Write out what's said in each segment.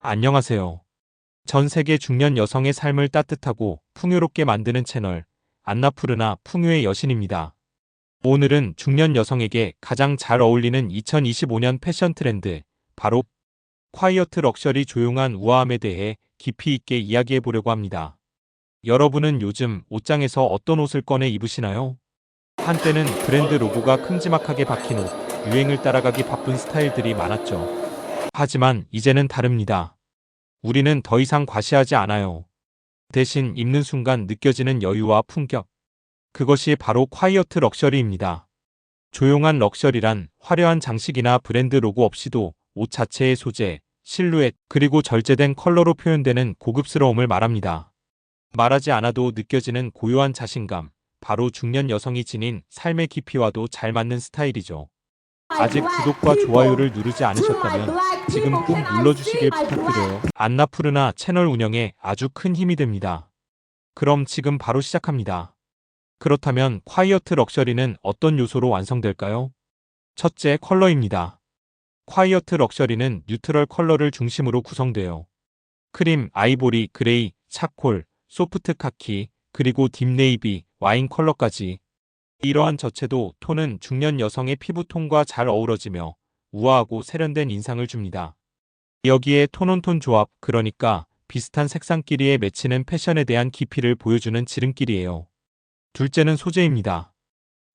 안녕하세요. 전 세계 중년 여성의 삶을 따뜻하고 풍요롭게 만드는 채널 안나푸르나 풍요의 여신입니다. 오늘은 중년 여성에게 가장 잘 어울리는 2025년 패션 트렌드 바로 콰이어트 럭셔리 조용한 우아함에 대해 깊이 있게 이야기해 보려고 합니다. 여러분은 요즘 옷장에서 어떤 옷을 꺼내 입으시나요? 한때는 브랜드 로고가 큼지막하게 박힌 옷, 유행을 따라가기 바쁜 스타일들이 많았죠. 하지만 이제는 다릅니다. 우리는 더 이상 과시하지 않아요. 대신 입는 순간 느껴지는 여유와 품격. 그것이 바로 콰이어트 럭셔리입니다. 조용한 럭셔리란 화려한 장식이나 브랜드 로고 없이도 옷 자체의 소재, 실루엣, 그리고 절제된 컬러로 표현되는 고급스러움을 말합니다. 말하지 않아도 느껴지는 고요한 자신감, 바로 중년 여성이 지닌 삶의 깊이와도 잘 맞는 스타일이죠. 아직 구독과 좋아요를 누르지 않으셨다면 지금 꼭 눌러주시길 부탁드려요. 안나푸르나 채널 운영에 아주 큰 힘이 됩니다. 그럼 지금 바로 시작합니다. 그렇다면 콰이어트 럭셔리는 어떤 요소로 완성될까요? 첫째, 컬러입니다. 콰이어트 럭셔리는 뉴트럴 컬러를 중심으로 구성돼요. 크림, 아이보리, 그레이, 차콜, 소프트 카키, 그리고 딥네이비, 와인 컬러까지 이러한 저체도 톤은 중년 여성의 피부톤과 잘 어우러지며 우아하고 세련된 인상을 줍니다. 여기에 톤온톤 조합, 그러니까 비슷한 색상끼리에 맺히는 패션에 대한 깊이를 보여주는 지름길이에요. 둘째는 소재입니다.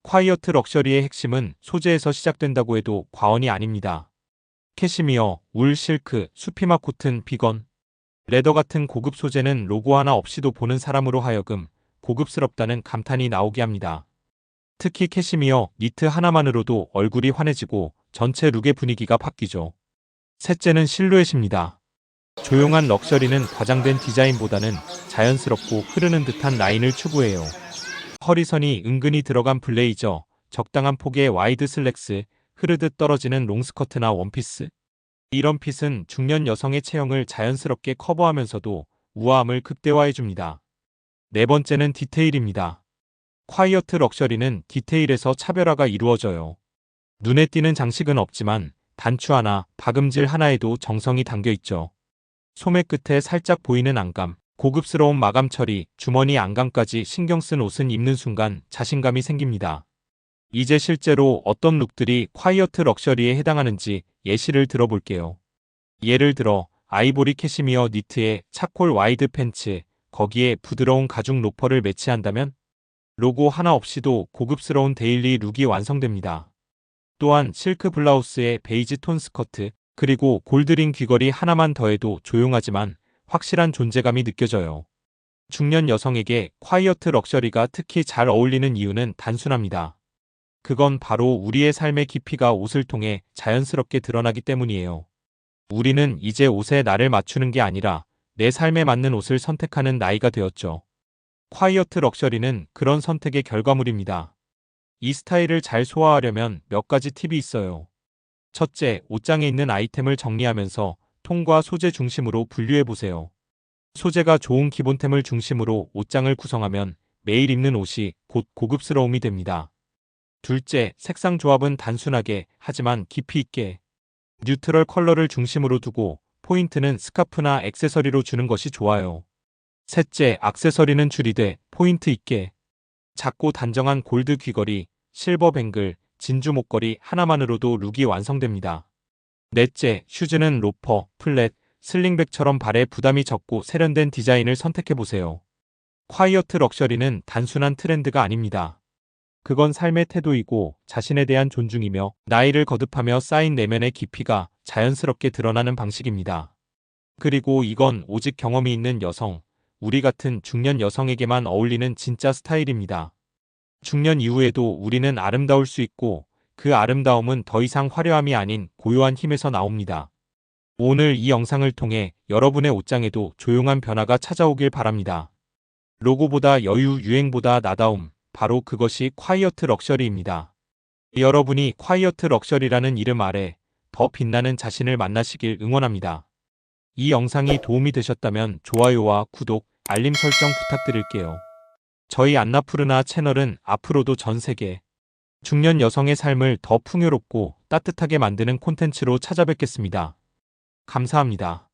콰이어트 럭셔리의 핵심은 소재에서 시작된다고 해도 과언이 아닙니다. 캐시미어, 울, 실크, 수피마 코튼, 비건, 레더 같은 고급 소재는 로고 하나 없이도 보는 사람으로 하여금 고급스럽다는 감탄이 나오게 합니다. 특히 캐시미어, 니트 하나만으로도 얼굴이 환해지고 전체 룩의 분위기가 바뀌죠. 셋째는 실루엣입니다. 조용한 럭셔리는 과장된 디자인보다는 자연스럽고 흐르는 듯한 라인을 추구해요. 허리선이 은근히 들어간 블레이저, 적당한 폭의 와이드 슬랙스, 흐르듯 떨어지는 롱스커트나 원피스. 이런 핏은 중년 여성의 체형을 자연스럽게 커버하면서도 우아함을 극대화해줍니다. 네 번째는 디테일입니다. 콰이어트 럭셔리는 디테일에서 차별화가 이루어져요. 눈에 띄는 장식은 없지만 단추 하나, 박음질 하나에도 정성이 담겨 있죠. 소매 끝에 살짝 보이는 안감, 고급스러운 마감 처리, 주머니 안감까지 신경 쓴 옷은 입는 순간 자신감이 생깁니다. 이제 실제로 어떤 룩들이 콰이어트 럭셔리에 해당하는지 예시를 들어볼게요. 예를 들어 아이보리 캐시미어 니트에 차콜 와이드 팬츠, 거기에 부드러운 가죽 로퍼를 매치한다면 로고 하나 없이도 고급스러운 데일리 룩이 완성됩니다. 또한 실크 블라우스에 베이지 톤 스커트, 그리고 골드링 귀걸이 하나만 더해도 조용하지만 확실한 존재감이 느껴져요. 중년 여성에게 콰이어트 럭셔리가 특히 잘 어울리는 이유는 단순합니다. 그건 바로 우리의 삶의 깊이가 옷을 통해 자연스럽게 드러나기 때문이에요. 우리는 이제 옷에 나를 맞추는 게 아니라 내 삶에 맞는 옷을 선택하는 나이가 되었죠. 콰이어트 럭셔리는 그런 선택의 결과물입니다. 이 스타일을 잘 소화하려면 몇 가지 팁이 있어요. 첫째, 옷장에 있는 아이템을 정리하면서 톤과 소재 중심으로 분류해 보세요. 소재가 좋은 기본템을 중심으로 옷장을 구성하면 매일 입는 옷이 곧 고급스러움이 됩니다. 둘째, 색상 조합은 단순하게 하지만 깊이 있게 뉴트럴 컬러를 중심으로 두고 포인트는 스카프나 액세서리로 주는 것이 좋아요. 셋째, 악세서리는 줄이되 포인트 있게 작고 단정한 골드 귀걸이, 실버 뱅글, 진주 목걸이 하나만으로도 룩이 완성됩니다. 넷째, 슈즈는 로퍼, 플랫, 슬링백처럼 발에 부담이 적고 세련된 디자인을 선택해보세요. 콰이어트 럭셔리는 단순한 트렌드가 아닙니다. 그건 삶의 태도이고 자신에 대한 존중이며 나이를 거듭하며 쌓인 내면의 깊이가 자연스럽게 드러나는 방식입니다. 그리고 이건 오직 경험이 있는 여성, 우리 같은 중년 여성에게만 어울리는 진짜 스타일입니다. 중년 이후에도 우리는 아름다울 수 있고 그 아름다움은 더 이상 화려함이 아닌 고요한 힘에서 나옵니다. 오늘 이 영상을 통해 여러분의 옷장에도 조용한 변화가 찾아오길 바랍니다. 로고보다 여유, 유행보다 나다움, 바로 그것이 콰이어트 럭셔리입니다. 여러분이 콰이어트 럭셔리라는 이름 아래 더 빛나는 자신을 만나시길 응원합니다. 이 영상이 도움이 되셨다면 좋아요와 구독, 알림 설정 부탁드릴게요. 저희 안나푸르나 채널은 앞으로도 전 세계 중년 여성의 삶을 더 풍요롭고 따뜻하게 만드는 콘텐츠로 찾아뵙겠습니다. 감사합니다.